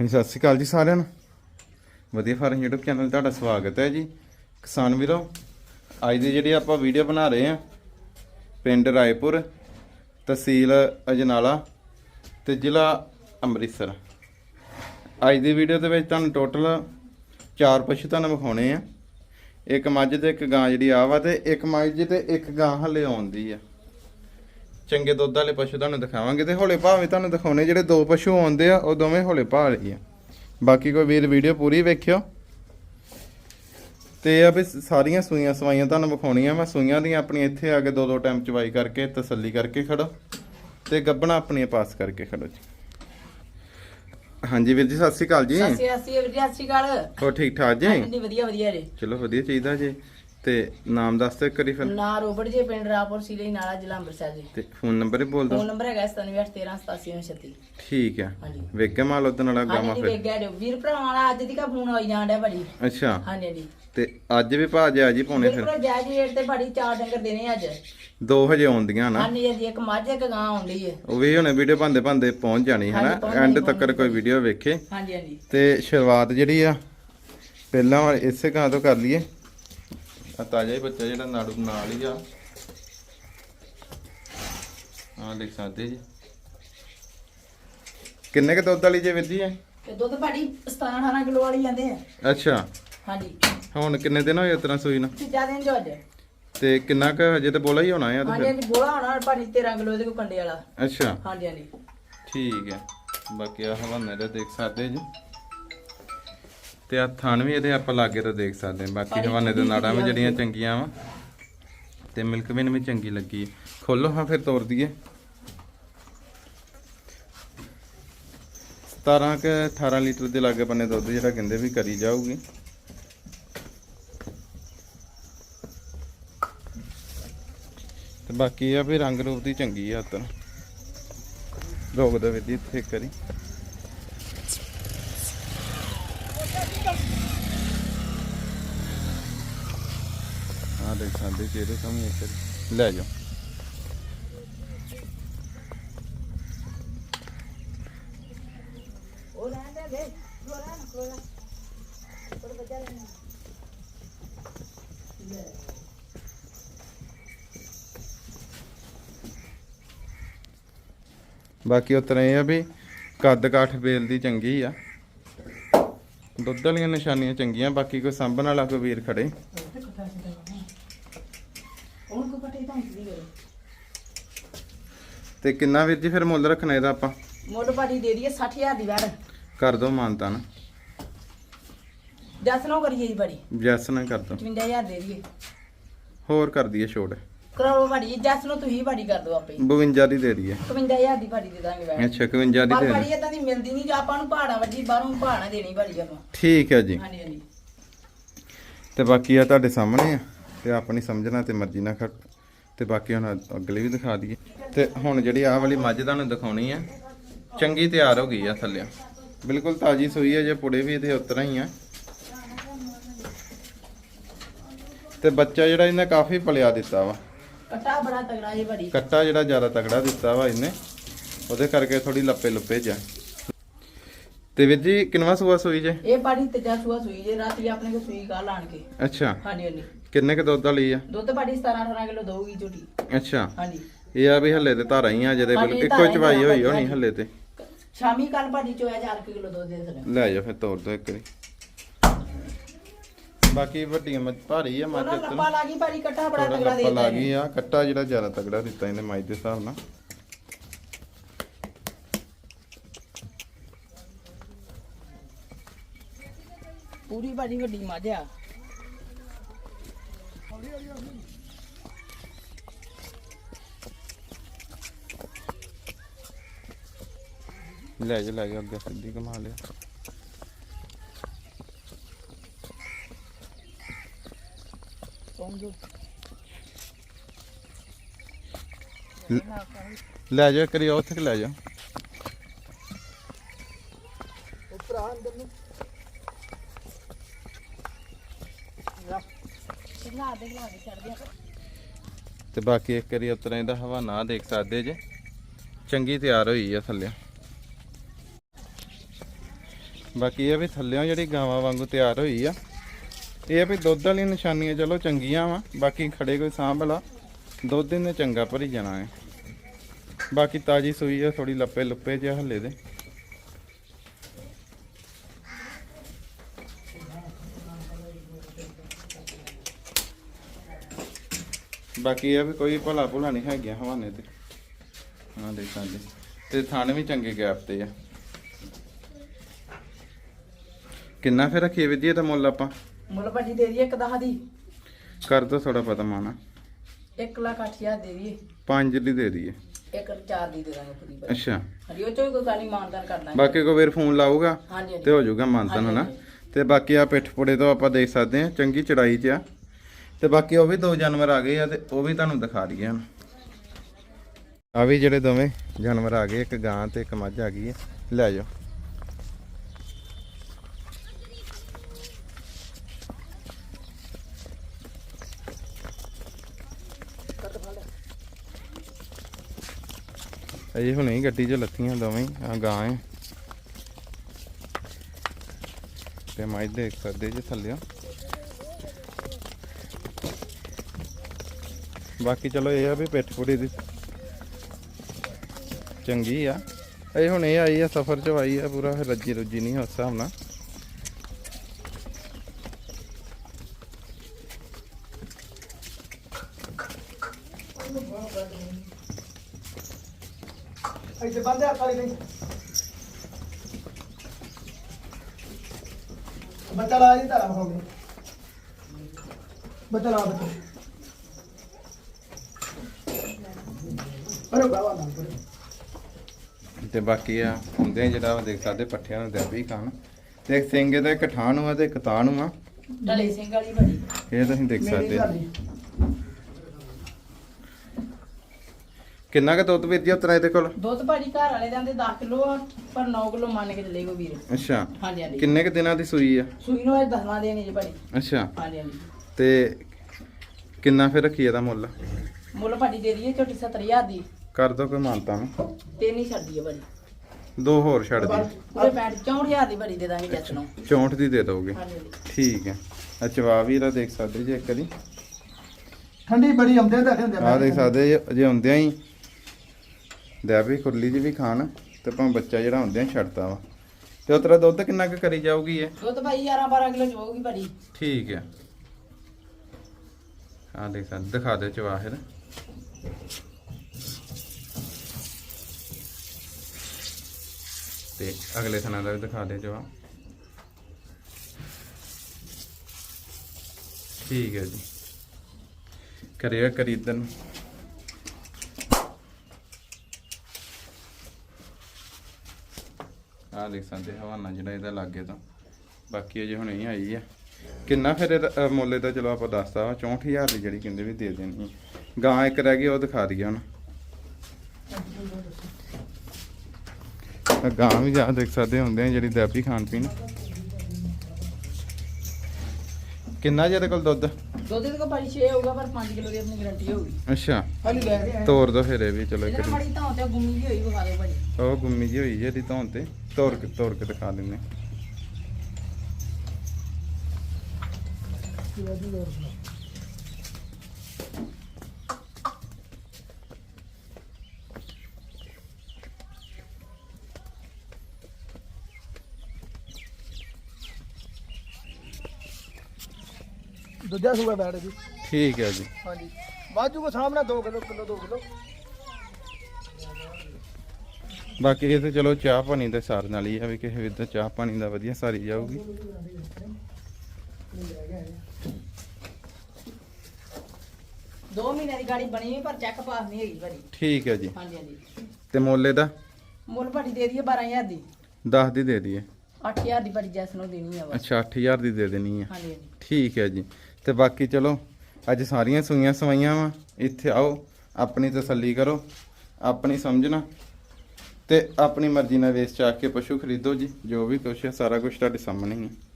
ਹਾਂਜੀ, ਸਤਿ ਸ਼੍ਰੀ ਅਕਾਲ ਜੀ ਸਾਰਿਆਂ ਨੂੰ। ਵਧੀਆ ਫਾਰਮ YouTube ਚੈਨਲ ਤੁਹਾਡਾ ਸਵਾਗਤ ਹੈ ਜੀ। ਕਿਸਾਨ ਵੀਰੋ, ਅੱਜ ਦੀ ਜਿਹੜੀ ਆਪਾਂ ਵੀਡੀਓ ਬਣਾ ਰਹੇ ਹਾਂ, ਪਿੰਡ ਰਾਏਪੁਰ, ਤਹਿਸੀਲ ਅਜਨਾਲਾ ਤੇ ਜ਼ਿਲ੍ਹਾ ਅੰਮ੍ਰਿਤਸਰ। ਅੱਜ ਦੀ ਵੀਡੀਓ ਦੇ ਵਿੱਚ ਤੁਹਾਨੂੰ ਟੋਟਲ ਚਾਰ ਪਸ਼ੂ ਤੁਹਾਨੂੰ ਵਿਖਾਉਣੇ ਆ। ਇੱਕ ਮੱਝ ਤੇ ਇੱਕ ਗਾਂ ਜਿਹੜੀ ਆ ਵਾ ਤੇ ਇੱਕ ਮੱਝ ਤੇ ਇੱਕ ਗਾਂ ਹਲੇ ਆਉਂਦੀ ਆ। ਚੰਗੇ ਦੁੱਧ ਵਾਲੇ ਪਸ਼ੂ ਤੁਹਾਨੂੰ ਦਿਖਾਵਾਂਗੇ ਤੇ ਹੌਲੇ ਭਾਵੇਂ ਤੁਹਾਨੂੰ ਦਿਖਾਉਣੇ ਜਿਹੜੇ ਦੋ ਪਸ਼ੂ ਆਉਂਦੇ ਆ ਉਹ ਦੋਵੇਂ ਹੌਲੇ ਭਾਅ ਆ। ਬਾਕੀ ਕੋਈ ਵੀਰ ਵੀਡੀਓ ਪੂਰੀ ਵੇਖਿਓ। ਤੇ ਆ ਵੀ ਸਾਰੀਆਂ ਸੂਈਆਂ ਸਵਾਈਆਂ ਤੁਹਾਨੂੰ ਵਿਖਾਉਣੀਆਂ ਮੈਂ ਸੂਈਆਂ ਦੀਆਂ ਆਪਣੀ ਇੱਥੇ ਆ ਕੇ ਦੋ ਦੋ ਟਾਈਮ ਚਵਾਈ ਕਰਕੇ ਤਸੱਲੀ ਕਰਕੇ ਖੜੋ ਤੇ ਗੱਬਣਾ ਆਪਣੀਆਂ ਪਾਸ ਕਰਕੇ ਖੜੋ ਜੀ। ਹਾਂਜੀ ਵੀਰ ਜੀ ਸਤਿ ਸ਼੍ਰੀ ਅਕਾਲ ਜੀ। ਸਤਿ ਸ਼੍ਰੀ ਅਕਾਲ ਵੀਰ ਜੀ ਸਤਿ ਸ਼੍ਰੀ ਅਕਾਲ। ਹੋ ਠੀਕ ਠਾਕ ਜੀ? ਹਾਂਜੀ ਵਧੀਆ ਵਧੀਆ ਜੀ। ਚਲੋ ਵਧੀਆ ਚਾਹੀਦਾ ਜੀ। ਤੇ ਨਾਮ ਦੱਸ ਦਿਓ ਇੱਕ ਵਾਰੀ ਫਿਰ। ਨਾ ਰੋਬੜ ਜੀ ਪਿੰਡ ਰਾਪੁਰ ਸਿਲੇ ਨਾਲਾ ਜ਼ਿਲ੍ਹਾ ਅੰਮ੍ਰਿਤਸਰ ਜੀ। ਤੇ ਫੋਨ ਨੰਬਰ ਹੀ ਬੋਲ ਦਿਓ। ਫੋਨ ਨੰਬਰ ਹੈਗਾ 9781138736 ਠੀਕ ਆ ਹਾਂਜੀ। ਵੇਖ ਕੇ ਮਾਲ ਉਦੋਂ ਵਾਲਾ ਗਾਮਾ ਹਾਂਜੀ ਫਿਰ। ਵੇਖ ਗਿਆ ਵੀਰ ਭਰਾਵਾਂ ਵਾਲਾ ਅੱਜ ਦੀ ਕਾ ਫੋਨ ਆਈ ਜਾਣ ਡਿਆ ਭਾਜੀ। ਅੱਛਾ। ਹਾਂਜੀ ਹਾਂਜੀ। ਤੇ ਅੱਜ ਵੀ ਭਾਜ ਆ ਜੀ ਪਾਉਣੇ ਫਿਰ। ਬਿਲਕੁਲ ਜਾਇਜ਼ ਰੇਟ ਤੇ ਭਾਜੀ ਚਾਰ ਡੰਗਰ ਦੇਣੇ ਅੱਜ। ਦੋ ਹਜੇ ਆਉਂਦੀਆਂ ਨਾ। ਹਾਂਜੀ ਹਾਂਜੀ ਇੱਕ ਮੱਝ ਇੱਕ ਗਾਂ ਆਉਂਦੀ ਹੈ। ਉਹ ਵੀ ਹੁਣੇ ਵੀਡੀਓ ਬੰਦੇ ਬੰਦੇ ਪਹੁੰਚ ਜਾਣੀ ਹੈ ਹਾਂਜੀ, ਨਾ ਪਹੁੰਚ ਐਂਡ ਜਾਣੀ, ਤੱਕ ਕੋਈ ਵੀਡੀਓ ਵੇਖੇ। ਹਾਂਜੀ ਹਾਂਜੀ। ਤੇ ਸ਼ੁਰੂਆਤ ਜਿਹੜੀ ਆ ਪਹਿਲਾਂ ਵਾਲੀ ਇਸੇ ਗਾਂ ਤੋਂ ਕਰ ਲਈਏ। ਆ ਤਾਜ਼ਾ ਹੀ ਬੱਚਾ ਜਿਹੜਾ ਨਾੜੂ ਨਾਲ ਹੀ ਆ। ਆ ਦੇਖ ਸਕਦੇ ਜੀ। ਕਿੰਨੇ ਕ ਦੁੱਧ ਵਾਲੀ ਜੇ ਜੀ ਇਹ? ਤੇ ਦੁੱਧ ਭਾਜੀ 17 18 ਕਿਲੋ ਵਾਲੀ ਜਾਂਦੇ ਆ। ਅੱਛਾ। ਹਾਂਜੀ। ਹੁਣ ਕਿੰਨੇ ਦਿਨ ਹੋਏ ਇਤਨਾ ਸੂਈ ਨੂੰ? ਤੇ ਜ਼ਿਆਦਾ ਦਿਨ ਜੋ ਅੱਜ ਤੇ ਕਿੰਨਾ ਕ ਹਜੇ ਤੇ ਬੋਲਾ ਹੀ ਹੋਣਾ ਆ ਤੇ ਹਾਂਜੀ ਫਿਰ? ਹਾਂਜੀ ਬੋਲਾ ਹੋਣਾ ਭਾਜੀ 13 ਕਿਲੋ ਇਹਦੇ ਕੋ ਕੰਡੇ ਵਾਲਾ। ਅੱਛਾ। ਹਾਂਜੀ ਹਾਂਜੀ। ਠੀਕ ਹੈ। ਬਾਕੀ ਆ ਹਵਾਨੇ ਦਾ ਦੇਖ ਸਕਦੇ ਜੀ। ਤੇ ਆ ਥਣ ਵੀ ਇਹਦੇ ਆਪਾਂ ਲਾਗੇ ਤੋਂ ਦੇਖ ਸਕਦੇ ਹਾਂ। ਬਾਕੀ ਹਵਾਨੇ ਦੇ ਨਾੜਾਂ ਵੀ ਜਿਹੜੀਆਂ ਚੰਗੀਆਂ ਵਾ ਤੇ ਮਿਲਕ ਵੇਨ ਵੀ ਚੰਗੀ ਲੱਗੀ। ਖੋਲੋ ਹਾਂ ਫਿਰ ਤੋੜ ਦਈਏ। 17 ਕ 18 ਲੀਟਰ ਦੇ ਲਾਗੇ ਬੰਨੇ ਦੁੱਧ ਜਿਹੜਾ ਕਹਿੰਦੇ ਵੀ ਕਰੀ ਜਾਊਗੀ। ਤੇ ਬਾਕੀ ਆ ਵੀ ਰੰਗ ਰੂਪ ਦੀ ਚੰਗੀ ਆ ਤਾਂ ਰੋਕ ਦੇ ਵਿੱਦੀ ਇੱਥੇ ਕਰੀ। ਆ ਦੇਖ ਸਕਦੇ ਕਿਹੜੇ ਕੰਮ ਇਹ ਲੈ ਜਾਓ। ਉਹ ਰਹਿੰਦੇ ਦੇ ਬਾਕੀ ਉਤਰਾ ਇਹ ਆ ਵੀ ਕੱਦ ਕਾਠ ਬੇਲ ਦੀ ਚੰਗੀ ਆ। ਦੁੱਧ ਵਾਲੀਆਂ ਨਿਸ਼ਾਨੀਆਂ ਚੰਗੀਆਂ, ਬਾਕੀ ਕੋਈ ਸੰਭਣ ਵਾਲਾ ਕੋਈ ਵੀਰ ਖੜੇ ਉਹਨੂੰ ਕੋ ਪਟੇ ਤਾਂ ਨਹੀਂ ਕਰੋ ਤੇ ਕਿੰਨਾ ਵੀਰ ਜੀ ਫਿਰ ਮੁੱਲ ਰੱਖਣਾ ਇਹਦਾ ਆਪਾਂ? ਮੋਟ ਭਾਜੀ ਦੇ ਦਈਏ 60000 ਦੀ ਵਾਰ। ਕਰ ਦੋ ਮਾਨਤਾ ਨਾ ਜੱਸ ਨੋ ਕਰੀਏ ਜੀ ਭਾਜੀ। ਜੈਸ ਨਾ ਕਰ ਦੋ। 55000 ਦੇ ਦਈਏ। ਹੋਰ ਕਰ ਦਈਏ ਛੋੜ ਕਰੋ ਭਾਜੀ ਜੱਸ ਨੂੰ ਤੁਸੀਂ ਭਾਜੀ ਕਰ ਦਿਓ ਆਪੇ। 52 ਦੀ ਦੇ ਦਈਏ। 55000 ਦੀ ਭਾਜੀ ਦੇ ਦਾਂਗੇ ਵਾਰ ਅੱਛਾ 51 ਦੀ ਪਰ ਦੇ ਭਾਜੀ ਦੇ ਇਦਾਂ ਦੀ ਮਿਲਦੀ ਨਹੀਂ ਆਪਾਂ ਨੂੰ ਪਹਾੜਾਂ ਵੱਜੀ ਬਾਹਰੋਂ ਪਹਾੜਾਂ ਦੇਣੀ ਭਾਜੀ ਆਪਾਂ। ਠੀਕ ਹੈ ਜੀ। ਹਾਂਜੀ ਹਾਂਜੀ। ਤੇ ਬਾਕੀ ਆ ਤੁਹਾਡੇ ਸਾਹਮਣੇ ਆ ਤੇ ਆਪਣੀ ਸਮਝਣਾ ਤੇ ਮਰਜ਼ੀ ਨਾਲ ਖੜ ਤੇ ਬਾਕੀ ਹੁਣ ਅਗਲੇ ਵੀ ਦਿਖਾ ਦਈਏ। ਤੇ ਹੁਣ ਜਿਹੜੀ ਆਹ ਵਾਲੀ ਮੱਝ ਤੁਹਾਨੂੰ ਦਿਖਾਉਣੀ ਆ ਚੰਗੀ ਤਿਆਰ ਹੋ ਗਈ ਆ ਥੱਲੇ। ਬਿਲਕੁਲ ਤਾਜੀ ਸੂਈ ਆ ਜੇ ਪੁੜੇ ਵੀ ਇਹਦੇ ਉਤਰਾ ਹੀ ਆ। ਤੇ ਬੱਚਾ ਜਿਹੜਾ ਇਹਨੇ ਕਾਫੀ ਪਲਿਆ ਦਿੱਤਾ ਵਾ। ਕੱਟਾ ਬੜਾ ਤਗੜਾ ਜੀ ਭਾਜੀ ਕੱਟਾ ਜਿਹੜਾ ਜ਼ਿਆਦਾ ਤਗੜਾ ਦਿੱਤਾ ਵਾ ਇਹਨੇ ਉਹਦੇ ਕਰਕੇ ਥੋੜੀ ਲੱਪੇ ਲੁੱਪੇ ਜਾ ਤੇ ਵੀਰ ਜੀ ਕਿੰਨਵਾ ਸੂਆ ਸੂਈ ਜੇ? ਇਹ ਭਾਜੀ ਤੇਜਾ ਸੂਆ ਸੂਈ ਜੇ ਰਾਤੀ ਆਪਣੇ ਕੋ ਸੂਈ ਕੱਲ ਆਣ ਕੇ। ਅੱਛਾ। ਹਾਂਜੀ ਹਾਂਜੀ। ਕਿੰਨੇ ਕ ਦੁੱਧ ਵਾਲੀ ਆ? ਦੁੱਧ ਭਾਜੀ 17 18 ਕਿਲੋ ਦਊਗੀ ਝੋਟੀ। ਅੱਛਾ। ਹਾਂਜੀ। ਇਹ ਆ ਵੀ ਹੱਲੇ ਤੇ ਧਾਰਾਂ ਹੀ ਆ ਜਿਹਦੇ ਹਾਂਜੀ, ਬਿਲਕੁਲ ਇੱਕੋ ਹੀ ਚਵਾਈ ਹੋਈ ਹੋਣੀ। ਹੱਲੇ ਤੇ। ਸ਼ਾਮੀ ਕੱਲ ਭਾਜੀ ਚੋਇਆ 4 ਕਿਲੋ ਦੁੱਧ ਦੇ ਥਲੇ ਲੈ ਜਾ ਫਿਰ ਤੋੜ ਦੋ ਇੱਕ ਵਾਰੀ। ਬਾਕੀ ਵੱਡੀਆਂ ਮੱਝ ਭਾਰੀ ਆ ਮੱਝ ਉਹਨਾਂ ਲੱਪਾ ਲਾ ਗਈ ਭਾਜੀ ਕੱਟਾ ਬੜਾ ਥੋੜਾ ਤਗੜਾ ਲੱਪਾ ਦੇ ਲਾ ਦਿੱਤਾ ਗਈ ਆ ਕੱਟਾ ਜਿਹੜਾ ਜ਼ਿਆਦਾ ਤਗੜਾ ਦਿੱਤਾ ਇਹਨੇ ਮੱਝ ਦੇ ਹਿਸਾਬ ਨਾਲ। ਪੂਰੀ ਭਾਜੀ ਵੱਡੀ ਮੱਝ ਆ। ਲੈ ਜਾ ਲੈ ਜਾ ਅੱਗੇ ਸਿੱਧੀ ਕਮਾ ਲਿਆ ਲੈ ਜਾ ਕਰੀ ਉੱਥੇ ਲੈ ਜਾ ਉਹ ਭਰਾ ਅੰਦਰ ਨੂੰ ਲਾ ਦੇ ਲਾ ਦੇ ਛੱਡ ਦੇ ਤੇ ਬਾਕੀ ਇੱਕ ਵਾਰੀ ਉਤਰਾ ਇਹਦਾ ਹਵਾਨਾ ਦੇਖ ਸਕਦੇ ਜੇ। ਚੰਗੀ ਤਿਆਰ ਹੋਈ ਆ ਥੱਲੇ ਬਾਕੀ ਇਹ ਵੀ ਥੱਲਿਓਂ ਜਿਹੜੀ ਗਾਵਾਂ ਵਾਂਗੂ ਤਿਆਰ ਹੋਈ ਆ। ਇਹ ਆ ਵੀ ਦੁੱਧ ਵਾਲੀਆਂ ਨਿਸ਼ਾਨੀਆਂ ਚਲੋ ਚੰਗੀਆਂ ਵਾ, ਬਾਕੀ ਖੜੇ ਕੋਈ ਸਾਂਭਲਾ ਦੁੱਧ ਇਹਨੇ ਚੰਗਾ ਭਰੀ ਜਾਣਾ ਹੈ। ਬਾਕੀ ਤਾਜੀ ਸੂਈ ਆ ਥੋੜੀ ਲੱਪੇ ਲੁੱਪੇ ਜਿਹਾ ਹੱਲੇ ਦੇ। ਬਾਕੀ ਇਹ ਵੀ ਕੋਈ ਭਲਾ ਭੁਲਾ ਨਹੀਂ ਹੈਗੀਆਂ ਹਵਾਨੇ ਤੇ। ਹਾਂ ਦੇਖ ਸਕਦੇ। ਤੇ ਥਾਣੇ ਵੀ ਚੰਗੇ ਗੈਪ ਤੇ ਆ। ਕਿੰਨਾ ਫਿਰ ਰੱਖੀਏ ਵਿਧੀ ਦਾ ਮੁੱਲ ਆਪਾਂ? ਮੁੱਲ ਭਾਜੀ ਦੇ ਦਈਏ ਇੱਕ ਦਹ ਦੀ। ਕਰ ਦੋ ਥੋੜਾ ਪਤਾ ਮਾਨਾ 1 ਲੱਖ 8000 ਦੇ ਦਈਏ। ਪੰਜ ਦੀ ਦੇ ਦਈਏ। ਇੱਕ ਚਾਰ ਦੀ ਦੇ ਦਾਂਗੇ ਪੂਰੀ ਅੱਛਾ। ਹਾਂਜੀ ਉਹ ਚੋਂ ਵੀ ਕੋਈ ਨਹੀਂ ਮਾਨਦਾਨ ਕਰ ਦਾਂਗੇ। ਬਾਕੀ ਕੋ ਵੀਰ ਫੋਨ ਲਾਊਗਾ ਤੇ ਹੋ ਜਾਊਗਾ ਮੰਤਨ ਹਨਾ? ਤੇ ਬਾਕੀ ਆ ਪਿੱਠ ਪੁੜੇ ਤੋਂ ਆਪਾਂ ਦੇਖ ਸਕਦੇ ਆ ਚੰਗੀ ਚੜਾਈ 'ਚ ਆ। ਤੇ ਬਾਕੀ ਉਹ ਵੀ ਦੋ ਜਾਨਵਰ ਆ ਗਏ ਆ ਤੇ ਉਹ ਵੀ ਤੁਹਾਨੂੰ ਦਿਖਾ ਦਈਏ ਹੁਣ। ਆ ਵੀ ਜਿਹੜੇ ਦੋਵੇਂ ਜਾਨਵਰ ਆ ਗਏ, ਇੱਕ ਗਾਂ ਤੇ ਇੱਕ ਮੱਝ ਆ ਗਈ ਹੈ ਲੈ ਜਾਓ। ਅਜੇ ਹੁਣੇ ਹੀ ਗੱਡੀ 'ਚ ਲੱਥੀਆਂ ਦੋਵੇਂ ਆ ਗਾਂ ਹੈ। ਤੇ ਮੱਝ ਦੇਖ ਸਕਦੇ ਜੇ ਥੱਲੇ ਬਾਕੀ ਚਲੋ ਇਹ ਆ ਵੀ ਪਿੱਠ ਪੂੜੀ ਦੀ ਚੰਗੀ ਆ। ਇਹ ਹੁਣ ਇਹ ਆਈ ਆ, ਸਫਰ ਚ ਆਈ ਆ ਪੂਰਾ ਰੱਜੀ ਰੁੱਜੀ ਨਹੀਂ ਉਸ ਹਿਸਾਬ ਨਾਲ। ਇੱਥੇ ਬੰਦੇ ਹੱਥ ਵਾਲੀ ਗਈ ਬੱਚਾ ਲਾ ਜੀ ਤਾਰਾ ਹੋ ਗਿਆ ਬੱਚਾ ਲਾ ਬੱਚਾ ਅਰੇ ਬਾਬਾ ਨਾ ਕਰੋ ਤੇ ਬਾਕੀ ਆ ਹੁੰਦੇ ਆ ਜਿਹੜਾ ਵਾ ਦੇਖ ਸਕਦੇ ਪੱਠਿਆਂ ਨੂੰ ਦੇਵੀ ਖਾਣ। ਤੇ ਇੱਕ ਸਿੰਘ ਇਹਦਾ ਇੱਕ ਨੂੰ ਆ ਤੇ ਇੱਕ ਤਾਂ ਨੂੰ ਆ। ਢਲੇ ਸਿੰਘ ਵਾਲੀ ਭਾਜੀ ਇਹ ਤੁਸੀਂ ਦੇਖ ਸਕਦੇ ਆ। ਕਿੰਨਾ ਕੁ ਦੁੱਧ ਵੇਚੀ ਉਤਰਾ ਇਹਦੇ ਕੋਲ? ਦੁੱਧ ਭਾਜੀ ਘਰ ਵਾਲੇ ਜਾਂਦੇ 10 ਕਿਲੋ ਪਰ 9 ਕਿਲੋ ਮੰਨ ਕੇ ਚੱਲੇ ਕੋ ਵੀਰ। ਅੱਛਾ। ਹਾਂਜੀ ਹਾਂਜੀ। ਕਿੰਨੇ ਕੁ ਦਿਨਾਂ ਦੀ ਸੂਈ ਆ? ਸੂਈ ਨੂੰ ਅੱਜ ਦਸਵਾਂ ਦੇਣੀ ਜੀ ਭਾਜੀ। ਅੱਛਾ। ਹਾਂਜੀ ਹਾਂਜੀ। ਤੇ ਕਿੰਨਾ ਫਿਰ ਰੱਖੀ ਇਹਦਾ ਮੁੱਲ? ਮੁੱਲ ਭਾਜੀ ਦੇ ਦਈਏ ਝੋਟੀ 70000 ਦੀ। ਕਰ ਦੋ ਕੋਈ ਮਾਨਤਾ ਨੂੰ ਤੇ ਨਹੀਂ ਛੱਡੀ ਹੈ ਭਾਜੀ ਦੋ ਹੋਰ ਛੱਡ ਦੀ। ਪੂਰੇ 65 64000 ਦੀ ਭਾਜੀ ਦੇ ਦਾਂਗੇ ਜੱਟ ਨੂੰ। 64 ਦੀ ਦੇ ਦੋਗੇ। ਹਾਂਜੀ। ਠੀਕ ਹੈ। ਆ ਚਵਾ ਵੀ ਇਹਦਾ ਦੇਖ ਸਕਦੇ ਜੇ ਇੱਕ ਵਾਰੀ। ਠੰਡੀ ਬੜੀ ਆਉਂਦੇ ਤਾਂ ਹੁੰਦੇ ਆ ਦੇਖ ਸਕਦੇ ਜੇ ਜੇ ਹੁੰਦਿਆਂ ਹੀ। ਲੈ ਵੀ ਖੁਰਲੀ ਜੀ ਵੀ ਖਾਣ ਤੇ ਭਾਵੇਂ ਬੱਚਾ ਜਿਹੜਾ ਹੁੰਦਿਆਂ ਹੀ ਛੱਡਤਾ ਵਾ। ਤੇ ਉਤਰਾ ਦੁੱਧ ਕਿੰਨਾ ਕੁ ਕਰੀ ਜਾਊਗੀ ਇਹ? ਦੁੱਧ ਭਾਈ 11 12 ਕਿਲੋ ਚੋਗੀ ਭਾਜੀ। ਠੀਕ ਹੈ। ਆ ਦੇਖ ਸਕਦੇ ਦਿਖਾ ਦੇ ਚਵਾ ਫਿਰ ਤੇ ਅਗਲੇ ਥਣਾ ਦਾ ਵੀ ਦਿਖਾ ਦੇ ਚਵਾ ਠੀਕ ਹੈ ਜੀ। ਕਰਿਆ ਖਰੀਦਣ। ਆ ਦੇਖ ਸਕਦੇ ਹਵਾਨਾ ਜਿਹੜਾ ਇਹਦਾ ਲੱਗੇ ਤਾਂ। ਬਾਕੀ ਅਜੇ ਹੁਣੇ ਹੀ ਆਈ ਆ। ਕਿੰਨਾ ਫਿਰ ਇਹਦਾ ਅ, ਮੁੱਲ ਇਹਦਾ ਚਲੋ ਆਪਾਂ ਦੱਸਤਾ ਵਾ 64000 ਦੀ ਜਿਹੜੀ ਕਹਿੰਦੇ ਵੀ ਦੇ ਦੇਣੀ ਗਾਂ ਇੱਕ ਰਹਿ ਗਈ ਉਹ ਦਿਖਾ ਦਈਏ ਹੁਣ। ਆਹ ਗਾਂ ਵੀ ਜਾ ਦੇਖ ਸਕਦੇ ਹੁੰਦੇ ਆ ਜਿਹੜੀ ਦਾਬੀ ਖਾਣ ਪੀਣ। ਕਿੰਨਾ ਜਿਹਦੇ ਕੋਲ ਦੁੱਧ? ਦੁੱਧ ਦੇ ਕੋ ਭਾਜੀ 6 ਹੋਊਗਾ ਪਰ 5 ਕਿਲੋ ਦੀ ਆਪਣੀ ਗਾਰੰਟੀ ਹੋਊਗੀ। ਅੱਛਾ। ਹਾਲੀ ਲੈ ਕੇ ਆਏ। ਤੋਰ ਦੋ ਫਿਰ ਇਹ ਵੀ ਚਲੋ ਇੱਕ। ਮਾੜੀ ਤਾਂ ਤੇ ਗੁੰਮੀ ਜੀ ਹੋਈ ਵਿਖਾ ਦਿਓ ਭਾਜੀ। ਉਹ ਗੁੰਮੀ ਜੀ ਹੋਈ ਜਿਹਦੀ ਧੌਣ ਤੇ। ਤੋਰ ਕੇ ਤੋਰ ਕੇ ਦਿਖਾ ਦਿੰਦੇ ਦੂਜਾ ਸੂਆ ਬੈਠ ਜੀ ਠੀਕ ਹੈ ਜੀ। ਹਾਂਜੀ। ਬਾਜੂ ਕੋ ਸਾਹਮਣੇ 2 ਕਿਲੋ ਕਿਲੋ 2 ਕਿਲੋ। ਬਾਕੀ ਇਹ ਤੇ ਚਲੋ ਚਾਹ ਪਾਣੀ ਦੇ ਸਾਰ ਨਾਲ ਹੀ ਆ ਵੀ ਕਿਸੇ ਵੀ ਦਾ ਚਾਹ ਪਾਣੀ ਦਾ ਵਧੀਆ ਸਾਰੀ ਜਾਊਗੀ। ਦੋ ਮਹੀਨੇ ਦੀ ਗਾੜੀ ਬਣੀ ਹੋਈ ਪਰ ਚੈੱਕ ਪਾਸ ਨਹੀਂ ਹੈਗੀ ਭਾਜੀ। ਠੀਕ ਹੈ ਜੀ। ਹਾਂਜੀ ਹਾਂਜੀ। ਤੇ ਮੁੱਲ ਇਹਦਾ ਮੁੱਲ ਭਾਜੀ ਦੇ ਦਈਏ 12000 ਦੀ। 10 ਦੀ ਦੇ ਦਈਏ। 8000 ਦੀ ਭਾਜੀ ਜੈਸ ਨੂੰ ਦੇਣੀ ਆ ਬਸ। ਅੱਛਾ 8000 ਦੀ ਦੇ ਦੇਣੀ ਹੈ ਹਾਂਜੀ ਹਾਂਜੀ। ਠੀਕ ਹੈ ਜੀ। ਤੇ ਬਾਕੀ ਚਲੋ, ਅੱਜ ਸਾਰੀਆਂ ਸੂਈਆਂ ਸਵਾਈਆਂ ਵਾ, ਇੱਥੇ ਆਓ, ਆਪਣੀ ਤਸੱਲੀ ਕਰੋ, ਆਪਣੀ ਸਮਝਣਾ ਤੇ ਆਪਣੀ ਮਰਜ਼ੀ ਨਾਲ ਵੇਚ ਚਾਹ ਕੇ ਪਸ਼ੂ ਖਰੀਦੋ ਜੀ, ਜੋ ਵੀ ਕੁਛ ਹੈ, ਸਾਰਾ ਕੁਝ ਤੁਹਾਡੇ ਸਾਹਮਣੇ ਹੀ ਹੈ।